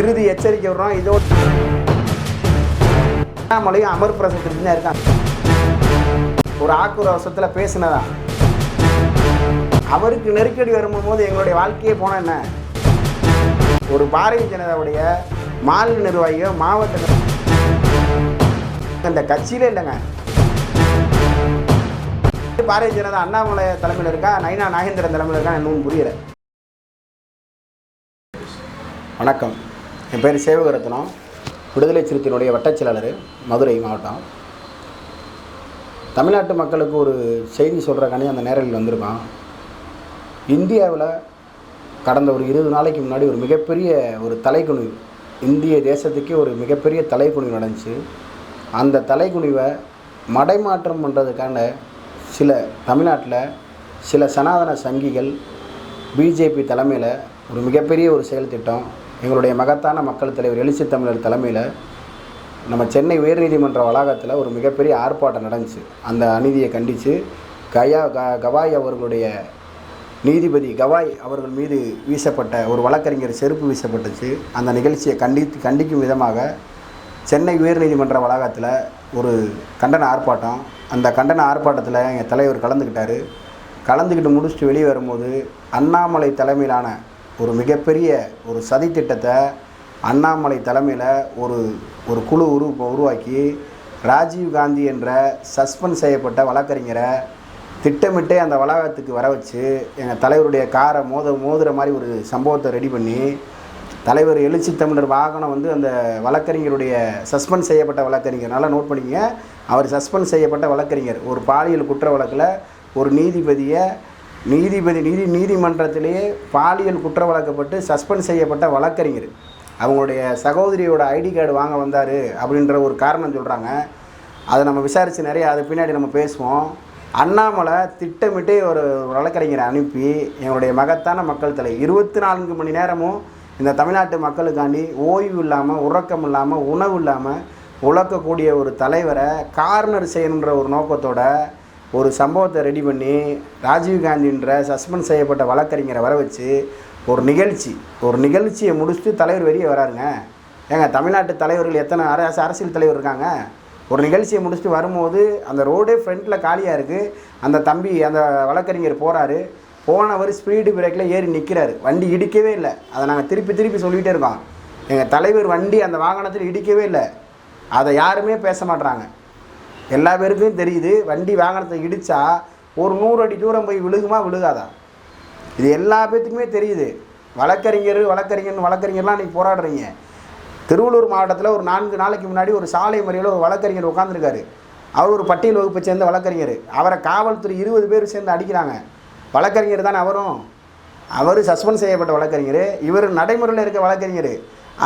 இறுதி எச்சரிக்கை விடுறோம். இதோட அண்ணாமலையும் அமர் பிரசத்திற்கு தான் இருக்காங்க. ஒரு ஆக்குரோசத்தில் பேசினதா? அவருக்கு நெருக்கடி வரும்போது எங்களுடைய வாழ்க்கையே போன என்ன? ஒரு பாரதிய ஜனதாவுடைய மாநில நிர்வாகியோ மாவட்ட அந்த இந்த கட்சியிலே இல்லைங்க. பாரதிய ஜனதா அண்ணாமலை தலைமையில் இருக்கா? நைனா நாகேந்திரன் தலைமையில் இருக்கா? இன்னும் புரியல. வணக்கம். என் பேர் சேவகரத்னம். விடுதலை சிறுத்தையினுடைய வட்டச்செயலாளர் மதுரை மாவட்டம். தமிழ்நாட்டு மக்களுக்கு ஒரு செய்தி சொல்கிறக்கானே அந்த நேரலில் வந்திருக்கான். இந்தியாவில் கடந்த ஒரு இருபது நாளைக்கு முன்னாடி ஒரு மிகப்பெரிய ஒரு தலைக்குனிவு இந்திய தேசத்துக்கே ஒரு மிகப்பெரிய தலைக்குனிவு நடந்துச்சு. அந்த தலைக்குனிவை மடைமாற்றம் பண்ணுறதுக்கான சில தமிழ்நாட்டில் சில சனாதன சங்கிகள் பிஜேபி தலைமையில் ஒரு மிகப்பெரிய ஒரு செயல் திட்டம். எங்களுடைய மகத்தான மக்கள் தலைவர் எழுச்சி தமிழர் தலைமையில் நம்ம சென்னை உயர்நீதிமன்ற வளாகத்தில் ஒரு மிகப்பெரிய ஆர்ப்பாட்டம் நடந்துச்சு. அந்த அநீதியை கண்டித்து கயா க கவாய் அவர்களுடைய நீதிபதி கவாய் அவர்கள் மீது வீசப்பட்ட ஒரு வழக்கறிஞர் செருப்பு வீசப்பட்டுச்சு. அந்த நிகழ்ச்சியை கண்டித்து கண்டிக்கும் விதமாக சென்னை உயர்நீதிமன்ற வளாகத்தில் ஒரு கண்டன ஆர்ப்பாட்டம். அந்த கண்டன ஆர்ப்பாட்டத்தில் எங்கள் தலைவர் கலந்துக்கிட்டார். கலந்துக்கிட்டு முடிச்சுட்டு வெளியே வரும்போது அண்ணாமலை தலைமையிலான ஒரு மிகப்பெரிய ஒரு சதித்திட்டத்தை அண்ணாமலை தலைமையில் ஒரு ஒரு குழு உரு உருவாக்கி ராஜீவ் காந்தி என்ற சஸ்பெண்ட் செய்யப்பட்ட வழக்கறிஞரை திட்டமிட்டே அந்த வளாகத்துக்கு வர வச்சு எங்கள் தலைவருடைய காரை மோத மோதுற மாதிரி ஒரு சம்பவத்தை ரெடி பண்ணி தலைவர் எழுச்சி தமிழர் வாகனம் வந்து அந்த வழக்கறிஞருடைய சஸ்பெண்ட் செய்யப்பட்ட வழக்கறிஞர். நல்லா நோட் பண்ணிக்கங்க. அவர் சஸ்பெண்ட் செய்யப்பட்ட வழக்கறிஞர். ஒரு பாலியல் குற்ற வழக்கில் ஒரு நீதிபதியை நீதிபதி நீதி நீதிமன்றத்திலேயே பாலியல் குற்ற வழக்கப்பட்டு சஸ்பெண்ட் செய்யப்பட்ட வழக்கறிஞர். அவங்களுடைய சகோதரியோட ஐடி கார்டு வாங்க வந்தார் அப்படின்ற ஒரு காரணம் சொல்கிறாங்க அதை நம்ம விசாரித்து நிறைய அது பின்னாடி நம்ம பேசுவோம். அண்ணாமலை திட்டமிட்டு ஒரு வழக்கறிஞரை அனுப்பி எங்களுடைய மகத்தான மக்கள் தலை. இருபத்தி நான்கு மணி நேரமும் இந்த தமிழ்நாட்டு மக்களுக்காண்டி ஓய்வு இல்லாமல் உறக்கம் இல்லாமல் உணவு இல்லாமல் உழக்கக்கூடிய ஒரு தலைவரை கார்னர் செய்யணுன்ற ஒரு நோக்கத்தோட ஒரு சம்பவத்தை ரெடி பண்ணி ராஜீவ்காந்தின்ற சஸ்பெண்ட் செய்யப்பட்ட வழக்கறிஞரை வர வச்சு ஒரு நிகழ்ச்சி ஒரு நிகழ்ச்சியை முடிச்சுட்டு தலைவர் வெளியே வராருங்க. ஏங்க தமிழ்நாட்டு தலைவர்கள் எத்தனை அரசு அரசியல் தலைவர் இருக்காங்க? ஒரு நிகழ்ச்சியை முடிச்சுட்டு வரும்போது அந்த ரோடே ஃப்ரண்ட்டில் காலியாக இருக்குது அந்த தம்பி அந்த வழக்கறிஞர் போகிறாரு போனவர் ஸ்பீடு பிரேக்கில் ஏறி நிற்கிறாரு வண்டி இடிக்கவே இல்லை. அதை நாங்கள் திருப்பி திருப்பி சொல்லிகிட்டே இருக்கோம். எங்கள் தலைவர் வண்டி அந்த வாகனத்தில் இடிக்கவே இல்லை. அதை யாருமே பேச மாட்டுறாங்க எல்லா பேருக்கும் தெரியுது வண்டி வாகனத்தை இடித்தா ஒரு நூறு அடி தூரம் போய் விழுகுமா விழுகாதா? இது எல்லா பேத்துக்குமே தெரியுது. வழக்கறிஞர் வழக்கறிஞர் வழக்கறிஞர்லாம் நீ போராடுறீங்க. திருவள்ளூர் மாவட்டத்தில் ஒரு நான்கு நாளைக்கு முன்னாடி ஒரு சாலை மறியலில் ஒரு வழக்கறிஞர் உட்காந்துருக்காரு அவர் ஒரு பட்டியல் வகுப்பை சேர்ந்த வழக்கறிஞர். அவரை காவல்துறை இருபது பேர் சேர்ந்து அடிக்கிறாங்க. வழக்கறிஞர் தானே அவரும்? அவர் சஸ்பெண்ட் செய்யப்பட்ட வழக்கறிஞர். இவர் நடைமுறையில் இருக்க வழக்கறிஞர்.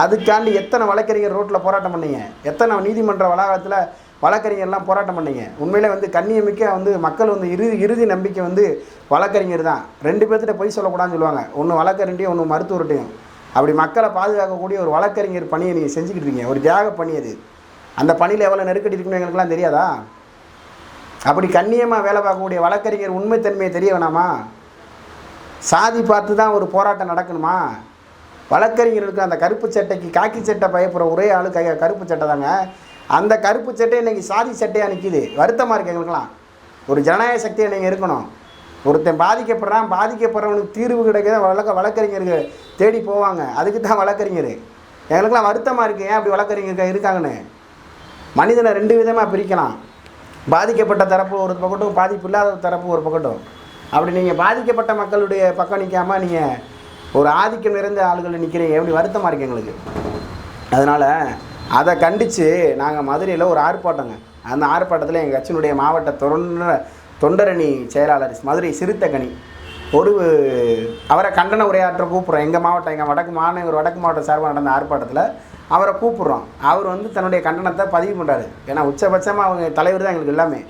அதுக்காண்டி எத்தனை வழக்கறிஞர் ரோட்டில் போராட்டம் பண்ணீங்க? எத்தனை நீதிமன்ற வளாகத்தில் வழக்கறிஞர்லாம் போராட்டம் பண்ணீங்க. உண்மையிலே வந்து கண்ணியமிக்க வந்து மக்கள் வந்து இறுதி இறுதி நம்பிக்கை வந்து வழக்கறிஞர் தான். ரெண்டு பேர்த்திட்ட பொய் சொல்லக்கூடாதுன்னு சொல்லுவாங்க. ஒன்று வழக்கறிஞரையும் ஒன்று மருத்துவர்கிட்டையும். அப்படி மக்களை பாதுகாக்கக்கூடிய ஒரு வழக்கறிஞர் பணியை நீங்கள் செஞ்சுக்கிட்டு இருக்கீங்க. ஒரு தியாக பணி அது. அந்த பணியில் எவ்வளோ நெருக்கடி இருக்குன்னு எங்களுக்குலாம் தெரியாதா? அப்படி கண்ணியமாக வேலை பார்க்கக்கூடிய வழக்கறிஞர் உண்மைத்தன்மையை தெரிய வேணாமா? சாதி பார்த்து தான் ஒரு போராட்டம் நடக்கணுமா? வழக்கறிஞர்களுக்கு அந்த கருப்பு சட்டைக்கு காக்கி சட்டை பயப்படுற ஒரே ஆள் க கருப்பு சட்டை தாங்க. அந்த கருப்பு சட்டை இன்றைக்கி சாதி சட்டையாக நிற்கிது வருத்தமாக இருக்குது எங்களுக்கெல்லாம். ஒரு ஜனநாயக சக்தியை நீங்கள் இருக்கணும். ஒருத்தன் பாதிக்கப்படுறான் பாதிக்கப்படுறவனுக்கு தீர்வு கிடைக்க வழக்க வழக்கறிஞர்கள் தேடி போவாங்க. அதுக்கு தான் வழக்கறிஞர் எங்களுக்கெல்லாம் வருத்தமாக இருக்குது ஏன் அப்படி வழக்கறிஞர் இருக்காங்கன்னு? மனிதனை ரெண்டு விதமாக பிரிக்கலாம். பாதிக்கப்பட்ட தரப்பு ஒரு பக்கட்டும் பாதிப்பு இல்லாத தரப்பு ஒரு பக்கட்டும். அப்படி நீங்கள் பாதிக்கப்பட்ட மக்களுடைய பக்கம் நிற்காமல் நீங்கள் ஒரு ஆதிக்கம் நிறைந்த ஆளுகளை நிற்கிறீங்க எப்படி வருத்தமாக இருக்குது எங்களுக்கு? அதனால் அதை கண்டித்து நாங்கள் மதுரையில் ஒரு ஆர்ப்பாட்டங்க. அந்த ஆர்ப்பாட்டத்தில் எங்கள் கட்சியினுடைய மாவட்ட தொண்ட தொண்டரணி செயலாளர் மதுரை சிறுத்தகணி ஒரு அவரை கண்டன உரையாற்ற கூப்பிட்றோம். எங்கள் மாவட்டம் எங்கள் வடக்கு மாநகர் வடக்கு மாவட்டம் சார்பாக நடந்த ஆர்ப்பாட்டத்தில் அவரை கூப்பிட்றோம். அவர் வந்து தன்னுடைய கண்டனத்தை பதிவு பண்ணுறாரு ஏன்னா உச்சபட்சமாக அவங்க தலைவர் தான் எங்களுக்கு எல்லாமே.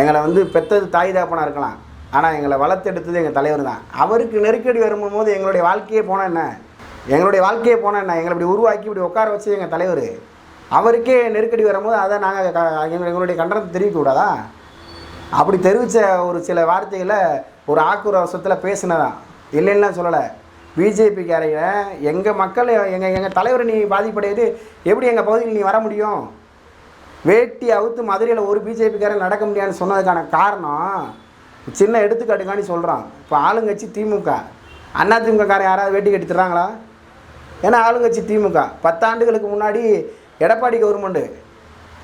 எங்களை வந்து பெற்றது தாய் தாப்பனாக இருக்கலாம். ஆனால் எங்களை வளர்த்தெடுத்தது எங்கள் தலைவர் தான். அவருக்கு நெருக்கடி வரும்போது எங்களுடைய வாழ்க்கையே போனால் என்ன? எங்களுடைய வாழ்க்கையை போனால் என்ன எங்களை இப்படி உருவாக்கி இப்படி உட்கார வச்சு எங்கள் தலைவர் அவருக்கே நெருக்கடி வரும்போது அதை நாங்கள் எங்களுடைய கண்டனத்தை தெரிவிக்க கூடாதா? அப்படி தெரிவித்த ஒரு சில வார்த்தைகளை ஒரு ஆக்குற வருஷத்தில் பேசினதான் இல்லைன்னா சொல்லலை. பிஜேபிக்காரங்க எங்கள் மக்கள் எங்கள் எங்கள் தலைவர் நீ பாதிப்படையுது எப்படி எங்கள் பகுதியில் நீ வர முடியும்? வேட்டி அவுத்து மதுரையில் ஒரு பிஜேபிக்காரன் நடக்க முடியாதுன்னு சொன்னதுக்கான காரணம் சின்ன எடுத்துக்காட்டுக்காண்டி சொல்கிறான் இப்போ ஆளுங்கட்சி திமுக. அண்ணா திமுககாரன் யாராவது வேட்டி கட்டி தர்றாங்களா? ஏன்னா ஆளுங்கட்சி திமுக. பத்தாண்டுகளுக்கு முன்னாடி எடப்பாடி கவர்மெண்ட்டு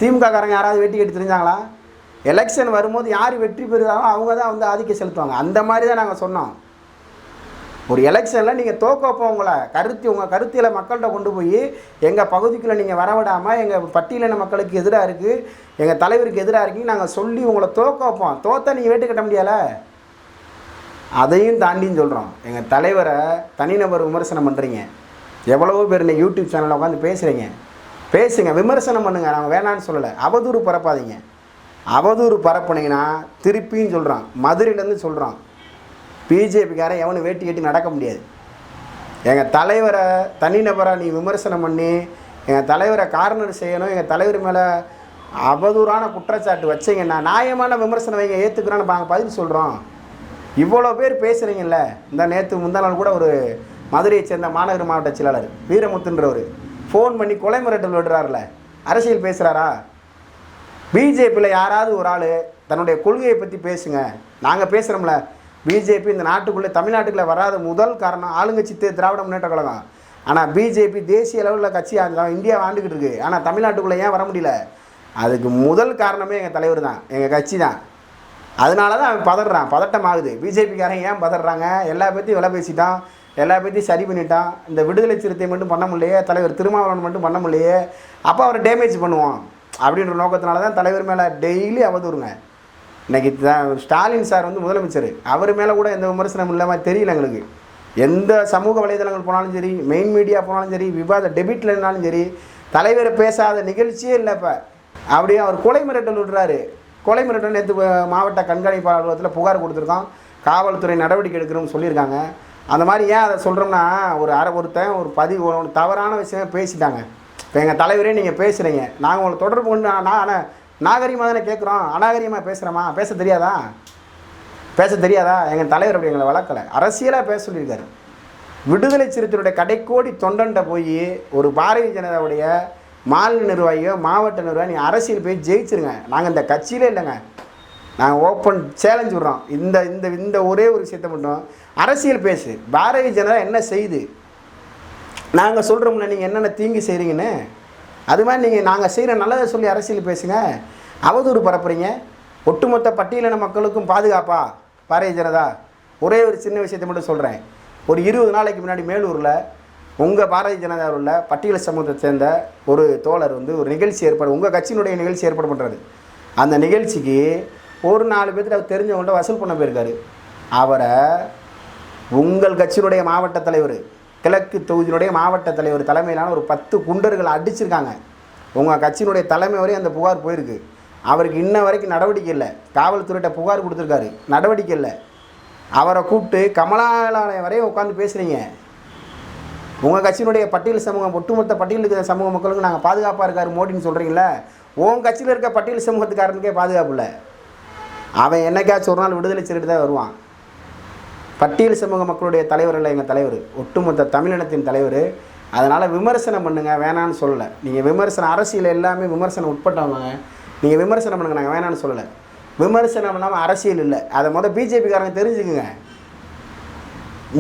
திமுககாரங்க யாராவது வெட்டி கட்டி தெரிஞ்சாங்களா எலெக்ஷன் வரும்போது யார் வெற்றி பெறுதாங்களோ அவங்க தான் வந்து ஆதிக்கம் செலுத்துவாங்க. அந்த மாதிரி தான் நாங்கள் சொன்னோம். ஒரு எலெக்ஷனில் நீங்கள் தோக்க உங்களை. கருத்து உங்கள் கருத்தியில் மக்கள்கிட்ட கொண்டு போய் எங்கள் பகுதிக்குள்ளே நீங்கள் வரவிடாமல் எங்கள் பட்டியலின மக்களுக்கு எதிராக இருக்குது எங்கள் தலைவருக்கு எதிராக இருக்குன்னு நாங்கள் சொல்லி உங்களை தோக்க வைப்போம். தோத்த நீங்கள் வேட்டு கட்ட முடியலை அதையும் தாண்டின்னு சொல்கிறோம் எங்கள் தலைவரை தனிநபர் விமர்சனம் பண்ணுறீங்க எவ்வளவோ பேர் இன்னைக்கு யூடியூப் சேனலில் உட்காந்து பேசுகிறீங்க பேசுங்க விமர்சனம் பண்ணுங்கள் நாங்கள் வேணான்னு சொல்லலை. அவதூறு பரப்பாதீங்க. அவதூறு பரப்புனீங்கன்னா திருப்பியும் சொல்கிறான் மதுரையிலேருந்து சொல்கிறான் பிஜேபிக்காரன் எவனும் வேட்டி கட்டி நடக்க முடியாது. எங்கள் தலைவரை தனிநபரை நீ விமர்சனம் பண்ணி எங்கள் தலைவரை கார்னர் செய்யணும் எங்கள் தலைவர் மேலே அவதூறான குற்றச்சாட்டு வச்சீங்கன்னா நியாயமான விமர்சனம் வைங்க ஏற்றுக்கிறோன்னு நாங்கள் பதில் சொல்கிறோம் இவ்வளோ பேர் பேசுகிறீங்கல்ல இந்த நேற்று முந்தா நாள் கூட ஒரு மதுரையை சேர்ந்த மாநகர மாவட்ட செயலாளர் வீரமுத்துன்றவர். ஃபோன் பண்ணி கொலை மிரட்டல் விடுறாருல. அரசியல் பேசுகிறாரா பிஜேபியில் யாராவது ஒரு ஆள் தன்னுடைய கொள்கையை பற்றி பேசுங்க. நாங்கள் பேசுகிறோம்ல பிஜேபி இந்த நாட்டுக்குள்ளே தமிழ்நாட்டுக்குள்ளே வராத முதல் காரணம் ஆளுங்கட்சி திராவிட முன்னேற்ற கழகம். ஆனால் பிஜேபி தேசிய அளவில் கட்சி அந்த இந்தியா ஆண்டுக்கிட்டு இருக்கு. ஆனால் தமிழ்நாட்டுக்குள்ளே ஏன் வர முடியல? அதுக்கு முதல் காரணமே எங்கள் தலைவர் தான். எங்கள் கட்சி தான். அதனால தான் அவன் பதறான். பதட்டம் ஆகுது. பிஜேபிக்காரன் ஏன் பதறாங்க? எல்லா பற்றியும் விலை பேசிட்டான். எல்லா பற்றியும் சரி பண்ணிட்டான். இந்த விடுதலை சிறுத்தை மட்டும் பண்ண முடியலையே தலைவர் திருமாவளவன் மட்டும் பண்ண முடியலையே அப்போ அவரை டேமேஜ் பண்ணுவோம் அப்படின்ற நோக்கத்தினால தான் தலைவர் மேலே டெய்லி அவதூறுங்க. இன்னைக்கு ஸ்டாலின் சார் வந்து முதலமைச்சர். அவர் மேலே கூட எந்த விமர்சனம் இல்லாமல் தெரியல எங்களுக்கு. எந்த சமூக வலைதளங்கள் போனாலும் சரி மெயின் மீடியா போனாலும் சரி விவாத டெபிட்டில் இருந்தாலும் சரி தலைவர் பேசாத நிகழ்ச்சியே இல்லை இப்போ. அப்படியே அவர் கொலை மிரட்டல் விடுறாரு. கொலை மிரட்டல் நேற்று மாவட்ட கண்காணிப்பாளர் அலுவலகத்தில் புகார் கொடுத்துருக்கோம் காவல்துறை நடவடிக்கை எடுக்கணும்னு சொல்லியிருக்காங்க. அந்த மாதிரி ஏன் அதை சொல்கிறோம்னா ஒரு அரை ஒருத்தன் ஒரு பதிவு ஒரு தவறான விஷயம் பேசிட்டாங்க. இப்போ எங்கள் தலைவரே நீங்கள் பேசுகிறீங்க நாங்கள் உங்களை தொடர்பு கொண்டு நான் ஆனால் நாகரிகமாக தானே கேட்குறோம் அநாகரிகமாக பேசுகிறோமா பேச தெரியாதா? பேச தெரியாதா? எங்கள் தலைவர் அப்படி எங்களை வளர்க்கலை. அரசியலாக பேச சொல்லியிருக்காரு. விடுதலை சிறுத்தையுடைய கடைக்கோடி தொண்டன்ட்ட போய் ஒரு பாரதிய ஜனதாவுடைய மாநில நிர்வாகியோ மாவட்ட நிர்வாகி நீ அரசியல் போய் ஜெயிச்சிருங்க. நாங்கள் இந்த கட்சியிலே இல்லைங்க. நாங்கள் ஓப்பன் சேலஞ்ச் விட்றோம். இந்த இந்த இந்த ஒரே ஒரு விஷயத்தை மட்டும் அரசியல் பேசு. பாரதிய ஜனதா என்ன செய்யுது நாங்கள் சொல்கிறோம்ல நீங்கள் என்னென்ன தீங்கு செய்கிறீங்கன்னு அது மாதிரி நீங்கள் நாங்கள் செய்கிற நல்லதை சொல்லி அரசியல் பேசுங்க. அவதூறு பரப்புறீங்க. ஒட்டுமொத்த பட்டியலின மக்களுக்கும் பாதுகாப்பா? பாரதிய ஜனதா ஒரே ஒரு சின்ன விஷயத்தை மட்டும் சொல்கிறேன் ஒரு இருபது நாளைக்கு முன்னாடி மேலூரில் உங்கள் பாரதிய ஜனதாவில் உள்ள பட்டியல் சமூகத்தை சேர்ந்த ஒரு தோழர் வந்து ஒரு நிகழ்ச்சி ஏற்பாடு உங்கள் கட்சியினுடைய நிகழ்ச்சி ஏற்பாடு பண்ணுறாரு அந்த நிகழ்ச்சிக்கு ஒரு நாலு பேர்த்துல அவர் தெரிஞ்சவங்கள்ட்ட வசூல் பண்ண போயிருக்காரு. அவரை உங்கள் கட்சியினுடைய மாவட்ட தலைவர் கிழக்கு தொகுதியினுடைய மாவட்ட தலைவர் தலைமையிலான ஒரு பத்து குண்டர்கள் அடிச்சிருக்காங்க. உங்கள் கட்சியினுடைய தலைமை வரையும் அந்த புகார் போயிருக்கு. அவருக்கு இன்ன வரைக்கும் நடவடிக்கை இல்லை. காவல்துறையிட்ட புகார் கொடுத்துருக்காரு. நடவடிக்கை இல்லை. அவரை கூப்பிட்டு கமலாலயம் வரையும் உட்காந்து பேசுகிறீங்க உங்கள் கட்சியினுடைய பட்டியல் சமூகம் ஒட்டுமொத்த பட்டியல் இருக்கிற சமூக மக்களுக்கு நாங்கள் பாதுகாப்பாக இருக்காரு மோடின்னு சொல்கிறீங்களே உன் கட்சியில் இருக்க பட்டியல் சமூகத்துக்காரனுக்கே பாதுகாப்பு இல்லை. அவன் என்னைக்காச்சும் ஒரு நாள் விடுதலை சிறுட்டு தான் வருவான். பட்டியல் சமூக மக்களுடைய தலைவர் இல்லை எங்கள் தலைவர். ஒட்டுமொத்த தமிழினத்தின் தலைவர். அதனால் விமர்சனம் பண்ணுங்கள் வேணான்னு சொல்லலை. நீங்கள் விமர்சனம் அரசியல் எல்லாமே விமர்சனம் உட்பட்டவங்க. நீங்கள் விமர்சனம் பண்ணுங்க நாங்கள் வேணான்னு சொல்லலை. விமர்சனம் இல்லாமல் அரசியல் இல்லை. அதை மொதல் பிஜேபிக்காரங்க தெரிஞ்சுக்குங்க.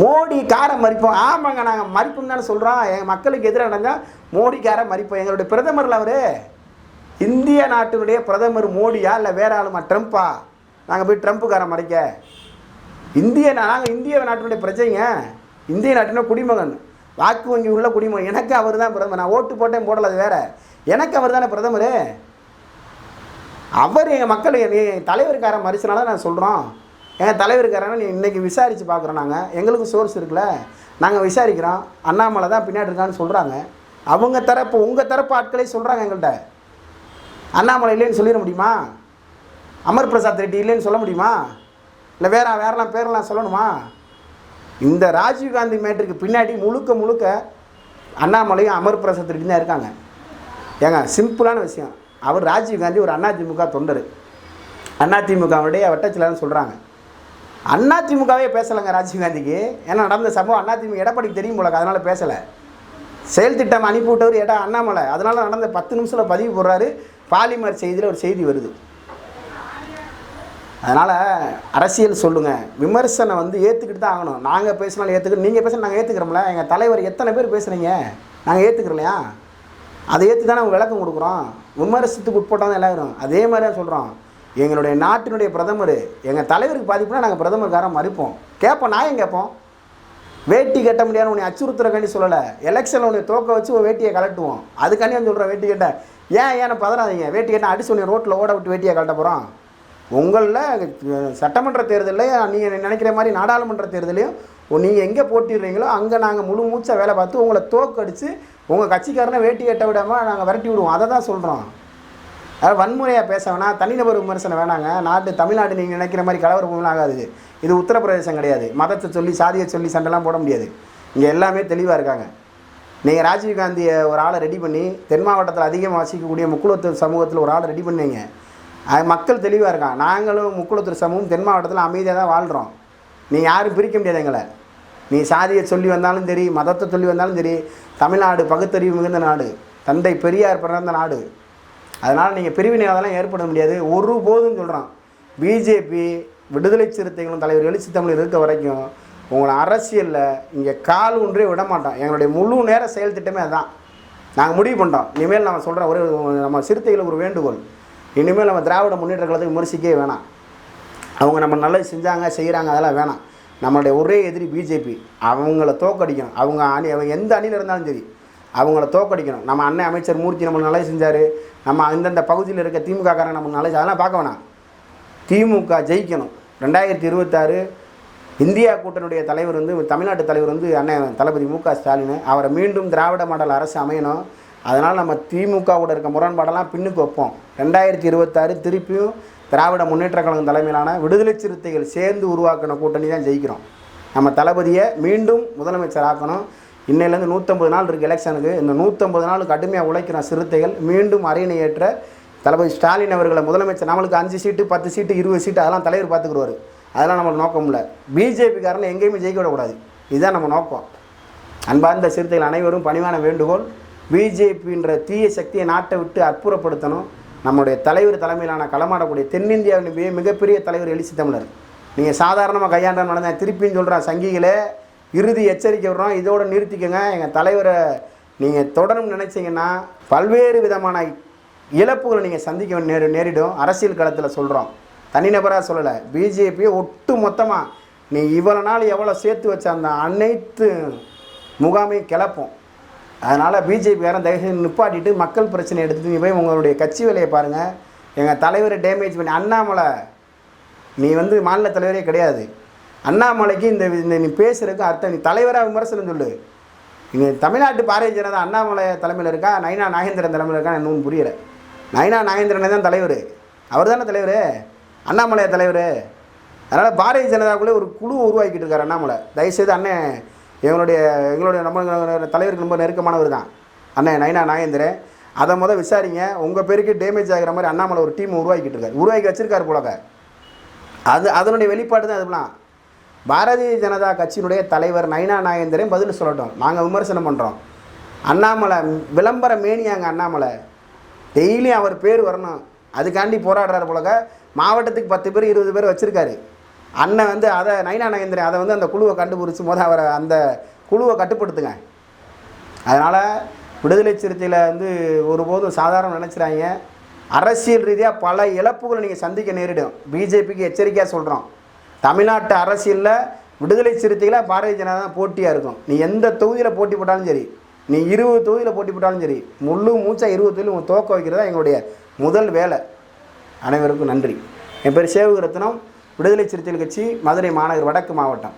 மோடி காரை மறிப்போம் ஆமாங்க நாங்கள் மறிப்போம் தானே சொல்கிறோம் எங்கள் மக்களுக்கு எதிராக நடந்தால் மோடிக்காரை மறிப்போம் எங்களுடைய பிரதமரில் அவர். இந்திய நாட்டினுடைய பிரதமர் மோடியா இல்லை வேற ஆளுமா ட்ரம்ப்பா? நாங்கள் போய் ட்ரம்ப்புக்காரை மறைக்க. இந்திய நாங்கள் இந்திய நாட்டினுடைய பிரஜைங்க. இந்திய நாட்டின குடிமகன். வாக்கு வங்கி உள்ள குடிமகன். எனக்கு அவர் தான் பிரதமர். நான் ஓட்டு போட்டேன் போடல அது வேற. எனக்கு அவர் தானே பிரதமர்? அவர் எங்கள் மக்கள் நீ தலைவருக்கார மறிச்சனால நான் சொல்கிறோம் எங்கள் தலைவருக்காரன் நீ இன்றைக்கி விசாரித்து பார்க்குறோம் நாங்கள் எங்களுக்கு சோர்ஸ் இருக்குல்ல. நாங்கள் விசாரிக்கிறோம். அண்ணாமலை தான் பின்னாடி இருக்கான்னு சொல்கிறாங்க அவங்க தரப்பு உங்கள் தரப்பு ஆட்களே சொல்கிறாங்க எங்கள்கிட்ட அண்ணாமலை இல்லைன்னு சொல்லிட முடியுமா? அமர் பிரசாத் ரெட்டி இல்லைன்னு சொல்ல முடியுமா? இல்லை வேற வேறலாம் பேரெலாம் சொல்லணுமா? இந்த ராஜீவ்காந்தி மேட்டருக்கு பின்னாடி முழுக்க முழுக்க அண்ணாமலையும் அமர் பிரசாத் தான் இருக்காங்க. ஏங்க சிம்பிளான விஷயம். அவர் ராஜீவ்காந்தி ஒரு அதிமுக தொண்டர். அதிமுகவுடைய வட்டச்சலான்னு சொல்கிறாங்க அதிமுகவே பேசலைங்க ராஜீவ்காந்திக்கு ஏன்னா நடந்த சம்பவம் அதிமுக எடப்பாடிக்கு தெரியும் போல அதனால் பேசலை. செயல் திட்டம் அனுப்பி விட்டவர் ஏடா அண்ணாமலை. அதனால் நடந்த பத்து நிமிஷத்தில் பதிவு போடுறாரு. பாலிமர் செய்தியில் ஒரு செய்தி வருது. அதனால் அரசியல் சொல்லுங்கள் விமர்சனம் வந்து ஏற்றுக்கிட்டு தான் ஆகணும். நாங்கள் பேசினாலும் ஏற்றுக்கிட்டு நீங்கள் பேச நாங்கள் ஏற்றுக்கிறோம்ல எங்கள் தலைவர் எத்தனை பேர் பேசுகிறீங்க நாங்கள் ஏற்றுக்கிறலையா அதை ஏற்று தானே விளக்கம் கொடுக்குறோம். விமர்சனத்துக்கு உட்பட்டவங்க எல்லாரும். அதே மாதிரி தான் சொல்கிறோம் எங்களுடைய நாட்டினுடைய பிரதமர் எங்கள் தலைவருக்கு பாதிப்புனா நாங்கள் பிரதமருக்காரன் மறுப்போம். கேட்போம். நான் ஏன் கேட்போம்? வேட்டி கட்ட முடியாது உன்னை அச்சுறுத்துறக்காண்டி சொல்லலை. எலெக்ஷனில் உன்னை தோக்க வச்சு வேட்டியை கலட்டுவோம் அதுக்காண்டி வந்து சொல்கிறேன் வேட்டி கட்ட. ஏன் ஏன் பதறாதீங்க வேட்டி கட்ட அடிச்சு உன்னை ரோட்டில் ஓட விட்டு வேட்டியை கலட்ட போகிறோம் உங்களில் சட்டமன்ற தேர்தலையும் நீங்கள் நினைக்கிற மாதிரி நாடாளுமன்ற தேர்தலையும் நீங்கள் எங்கே போட்டிடுறீங்களோ அங்கே நாங்கள் முழு மூச்சாக வேலை பார்த்து உங்களை தோக்கடித்து உங்கள் கட்சிக்காரனை வேட்டி கட்ட விடாமல் நாங்கள் விரட்டி விடுவோம். அதை தான் சொல்கிறோம் அதாவது வன்முறையாக பேச வேணாம் தனிநபர் விமர்சனம் வேணாங்க. நாட்டு தமிழ்நாடு நீங்கள் நினைக்கிற மாதிரி கலவர பூமிலாம் ஆகாது. இது. உத்தரப்பிரதேசம் கிடையாது. மதத்தை சொல்லி சாதியை சொல்லி சண்டைலாம் போட முடியாது. இங்கே எல்லாமே தெளிவாக இருக்காங்க. நீங்கள் ராஜீவ்காந்தியை ஒரு ஆளை ரெடி பண்ணி தென் மாவட்டத்தில் அதிகமாக வசிக்கக்கூடிய முக்குளத்தூர் சமூகத்தில் ஒரு ஆளை ரெடி பண்ணீங்க. அது மக்கள் தெளிவாக இருக்கான் நாங்களும் முக்குளத்தூர் சமூகம் தென் மாவட்டத்தில் அமைதியாக தான் வாழ்கிறோம் நீ யாரும் பிரிக்க முடியாது எங்களை. நீ சாதியை சொல்லி வந்தாலும் சரி மதத்தை சொல்லி வந்தாலும் சரி தமிழ்நாடு பகுத்தறிவு மிகுந்த நாடு தந்தை பெரியார் பிறந்த நாடு. அதனால் நீங்கள் பிரிவினை அதெல்லாம் ஏற்பட முடியாது. ஒரு போதும் சொல்கிறோம் பிஜேபி விடுதலை சிறுத்தைகளும் தலைவர் எழுச்சி தமிழ் இருக்க வரைக்கும் உங்களை அரசியலில் இங்கே கால் ஒன்றே விட மாட்டோம் எங்களுடைய முழு நேர செயல் திட்டமே அதுதான் நாங்கள் முடிவு பண்ணிட்டோம். இனிமேல் நம்ம சொல்கிற ஒரே ஒரு- நம்ம சிறுத்தைகளுக்கு ஒரு வேண்டுகோள். இனிமேல் நம்ம திராவிட முன்னேற்ற கழகத்துக்கு விமர்சிக்கவே வேணாம். அவங்க நம்ம நல்லது செஞ்சாங்க செய்கிறாங்க அதெல்லாம் வேணாம். நம்மளுடைய ஒரே எதிரி பிஜேபி அவங்கள தோக்கடிக்கணும். அவங்க அணி அவங்க எந்த அணியில் இருந்தாலும் சரி அவங்கள தோக்கடிக்கணும். நம்ம அண்ணன் அமைச்சர் மூர்த்தி நம்மளுக்கு நல்லது செஞ்சார். நம்ம அந்தந்த பகுதியில் இருக்க திமுக காரங்க நமக்கு நல்லது அதெல்லாம் பார்க்க வேணாம். திமுக ஜெயிக்கணும். ரெண்டாயிரத்தி இருபத்தாறு இந்தியா கூட்டணியுடைய தலைவர் வந்து தமிழ்நாட்டு தலைவர் வந்து அண்ணன் தளபதி மு க ஸ்டாலின். அவரை மீண்டும் திராவிட மாடல் அரசு அமையணும். அதனால் நம்ம திமுகவோட இருக்க முரண்பாடெல்லாம் பின்னுக்கு வைப்போம். ரெண்டாயிரத்தி இருபத்தாறு திருப்பியும் திராவிட முன்னேற்ற கழகம் தலைமையிலான விடுதலை சிறுத்தைகள் சேர்ந்து உருவாக்கின கூட்டணி தான் ஜெயிக்கிறோம். நம்ம தளபதியை மீண்டும் முதலமைச்சர் ஆக்கணும். இன்னையிலேருந்து நூற்றம்பது நாள் இருக்குது எலெக்ஷனுக்கு. இந்த நூற்றம்பது நாள் கடுமையாக உழைக்கிற சிறுத்தைகள் மீண்டும் அரியணை ஏற்ற தளபதி ஸ்டாலின் அவர்களை முதலமைச்சர் நம்மளுக்கு அஞ்சு சீட்டு பத்து சீட்டு இருபது சீட்டு அதெல்லாம் தலைவர் பார்த்துக்குருவார். அதெல்லாம் நம்மளுக்கு நோக்கம் இல்லை. பிஜேபிக்காரனை எங்கேயுமே ஜெயிக்க விடக்கூடாது. இதுதான் நம்ம நோக்கம். அன்பார்ந்த சிறுத்தைகள் அனைவரும் பணிவான வேண்டுகோள். பிஜேபின்ற தீய சக்தியை நாட்டை விட்டு அற்புறப்படுத்தணும் நம்முடைய தலைவர் தலைமையிலான களமாடக்கூடிய தென்னிந்தியாவின் மிக மிகப்பெரிய தலைவர் எழுச்சி தமிழர். நீங்கள் சாதாரணமாக கையாண்ட நடந்த திருப்பியும் சொல்கிறேன் சங்கிகளே. இறுதி எச்சரிக்கை விடுறோம். இதோடு நிறுத்திக்கோங்க. எங்கள் தலைவரை நீங்கள் தொடரும் நினச்சிங்கன்னா பல்வேறு விதமான இழப்புகளை நீங்கள் சந்திக்க நேரி நேரிடும். அரசியல் களத்தில் சொல்கிறோம் தனிநபராக சொல்லலை. பிஜேபியை ஒட்டு மொத்தமாக நீ இவ்வளோ நாள் எவ்வளோ சேர்த்து வச்ச அந்த அனைத்து முகாமையும் கிளப்போம். அதனால் பிஜேபி தயவுசெய்து நிப்பாட்டிட்டு மக்கள் பிரச்சனை எடுத்து நீ போய் உங்களுடைய கட்சி வேலையை பாருங்கள் எங்கள் தலைவரை டேமேஜ் பண்ணி அண்ணாமலை நீ வந்து மாநில தலைவரே கிடையாது. அண்ணாமலைக்கு இந்த இந்த நீ பேசுறதுக்கு அர்த்தம் நீ தலைவராக விமர்சனம் சொல்லு. இங்கே தமிழ்நாட்டு பாரதிய ஜனதா அண்ணாமலை தலைமையில் இருக்கா? நயனா நாகேந்திரன் தலைமையில் இருக்கா? இன்னும் புரியலை. நயனா நாகேந்திரனே தான் தலைவர். அவர் தானே தலைவர்? அண்ணாமலையா தலைவர்? அதனால் பாரதிய ஜனதாக்குள்ளே ஒரு குழு உருவாக்கிட்டு இருக்கார் அண்ணாமலை. தயவுசெய்து அண்ணன் எங்களுடைய எங்களுடைய நம்ம தலைவருக்கு ரொம்ப நெருக்கமானவர் தான். அண்ணன் நைனா நாகேந்திரன் அதை முதல் விசாரிங்க. உங்கள் பேருக்கு டேமேஜ் ஆகிற மாதிரி அண்ணாமலை ஒரு டீம் உருவாக்கிட்டு இருக்காரு. உருவாக்கி வச்சிருக்காரு போலக்க அது அதனுடைய வெளிப்பாடு தான் அதுலாம் பாரதிய ஜனதா கட்சியினுடைய தலைவர் நைனா நாகேந்திரன் பதில் சொல்லட்டும். நாங்கள் விமர்சனம் பண்ணுறோம் அண்ணாமலை விளம்பர மேனியாங்க அண்ணாமலை. டெய்லியும் அவர் பேர் வரணும். அதுக்காண்டி போராடுறாரு போலக்க மாவட்டத்துக்கு பத்து பேர் இருபது பேர் வச்சுருக்காரு. அண்ணன் வந்து அதை நயனா நாகேந்திரன் அதை வந்து அந்த குழுவை கண்டுபிடிச்சி போது அவரை அந்த குழுவை கட்டுப்படுத்துங்க. அதனால் விடுதலை சிறுத்தையில் வந்து ஒருபோதும் சாதாரண நினச்சிடாங்க அரசியல் ரீதியாக பல இழப்புகளை நீங்கள் சந்திக்க நேரிடும். பிஜேபிக்கு எச்சரிக்கையாக சொல்கிறோம் தமிழ்நாட்டு அரசியலில் விடுதலை சிறுத்தைகளாக பாரதிய ஜனதா தான் போட்டியாக இருக்கும். நீ எந்த தொகுதியில் போட்டி போட்டாலும் சரி நீ இருபது தொகுதியில் போட்டி போட்டாலும் சரி முழு மூச்சா இருபது தொகுதியில் உங்கள் துவக்க வைக்கிறதா எங்களுடைய முதல் வேலை. அனைவருக்கும் நன்றி. என் பேர் சேவகரத்னம். விடுதலை சிறுத்தைகள் கட்சி மதுரை மாநகர் வடக்கு மாவட்டம்.